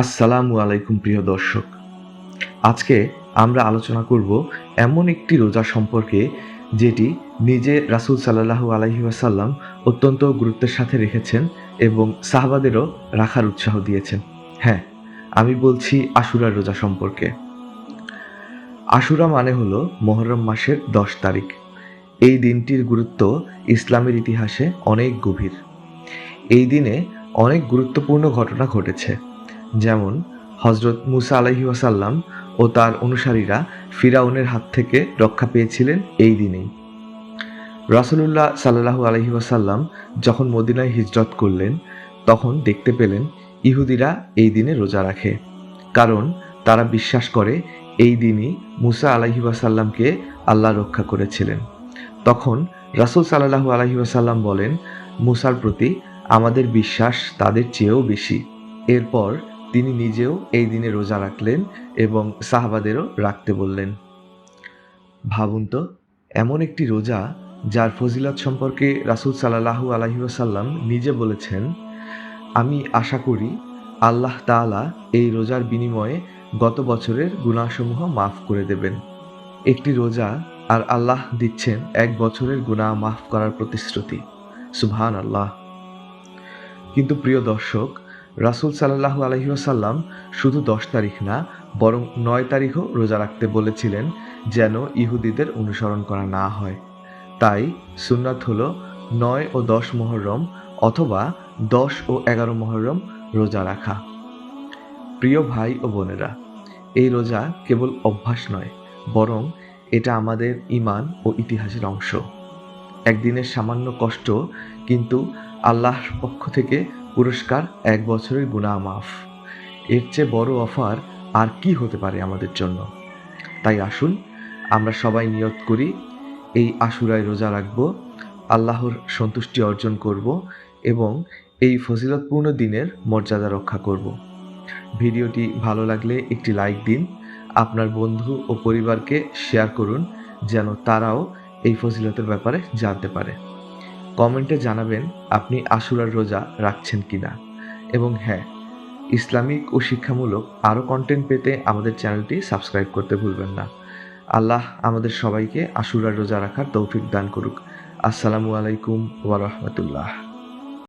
আসসালামু আলাইকুম, প্রিয় দর্শক। আজকে আমরা আলোচনা করব এমন একটি রোজা সম্পর্কে যেটি নিজে রাসূল সাল্লাল্লাহু আলাইহি ওয়াসাল্লাম অত্যন্ত গুরুত্বের সাথে রেখেছেন এবং সাহাবাদেরও রাখার উৎসাহ দিয়েছেন। হ্যাঁ আমি বলছি আশুরার রোজা সম্পর্কে। আশুরা মানে হলো মহরম মাসের দশ তারিখ। এই দিনটির গুরুত্ব ইসলামের ইতিহাসে অনেক গভীর। এই দিনে অনেক গুরুত্বপূর্ণ ঘটনা ঘটেছে। যেমন হজরত মুসা আলাহি ওয়াসাল্লাম ও তার অনুসারীরা ফিরাউনের হাত থেকে রক্ষা পেয়েছিলেন এই দিনেই। রাসুলুল্লাহ সাল্লাহু আলহি ওয়াসাল্লাম যখন মদিনায় হিজরত করলেন, তখন দেখতে পেলেন ইহুদিরা এই দিনে রোজা রাখে। কারণ তারা বিশ্বাস করে এই দিনই মুসা আলাহি ওয়াসাল্লামকে আল্লাহ রক্ষা করেছিলেন। তখন রাসুল সাল্লাহু আলহি ওয়াসাল্লাম বলেন, মুসার প্রতি আমাদের বিশ্বাস তাদের চেয়েও বেশি। এরপর তিনি নিজেও এই দিনে রোজা রাখলেন এবং সাহাবাদেরও রাখতে বললেন। ভাবুন তো, এমন একটি রোজা যার ফজিলত সম্পর্কে রাসুল সাল্লাহু আলহিউসাল্লাম নিজে বলেছেন, আমি আশা করি আল্লাহ তাআলা এই রোজার বিনিময়ে গত বছরের গুণাসমূহ মাফ করে দেবেন। একটি রোজা আর আল্লাহ দিচ্ছেন এক বছরের গুণা মাফ করার প্রতিশ্রুতি। সুবহান আল্লাহ কিন্তু প্রিয় দর্শক রাসুল সাল্লাহু আলহিহাসাল্লাম শুধু দশ তারিখ না, বরং নয় তারিখও রোজা রাখতে বলেছিলেন যেন ইহুদিদের অনুসরণ করা না হয়। তাই সুন্নাত হল নয় ও দশ মহরম অথবা দশ ও এগারো মহরম রোজা রাখা। প্রিয় ভাই ও বোনেরা, এই রোজা কেবল অভ্যাস নয়, বরং এটা আমাদের ইমান ও ইতিহাসের অংশ। একদিনের সামান্য কষ্ট কিন্তু আল্লাহর পক্ষ থেকে পুরস্কার এক বছরের গুণা মাফ এর চেয়ে বড় অফার আর কি হতে পারে আমাদের জন্য? তাই আসুন, আমরা সবাই নিয়ত করি, এই আশুরায় রোজা রাখব, আল্লাহর সন্তুষ্টি অর্জন করব এবং এই ফজিলতপূর্ণ দিনের মর্যাদা রক্ষা করব। ভিডিওটি ভালো লাগলে একটি লাইক দিন, আপনার বন্ধু ও পরিবারকে শেয়ার করুন, যেন তারাও এই ফজিলতের ব্যাপারে জানতে পারে। কমেন্টে জানাবেন আপনি আশুরার রোজা রাখছেন কি না এবং হ্যাঁ ইসলামিক ও শিক্ষামূলক আরও কন্টেন্ট পেতে আমাদের চ্যানেলটি সাবস্ক্রাইব করতে ভুলবেন না। আল্লাহ আমাদের সবাইকে আশুরার রোজা রাখার তৌফিক দান করুক। আসসালামু আলাইকুম ওয়া রাহমাতুল্লাহ।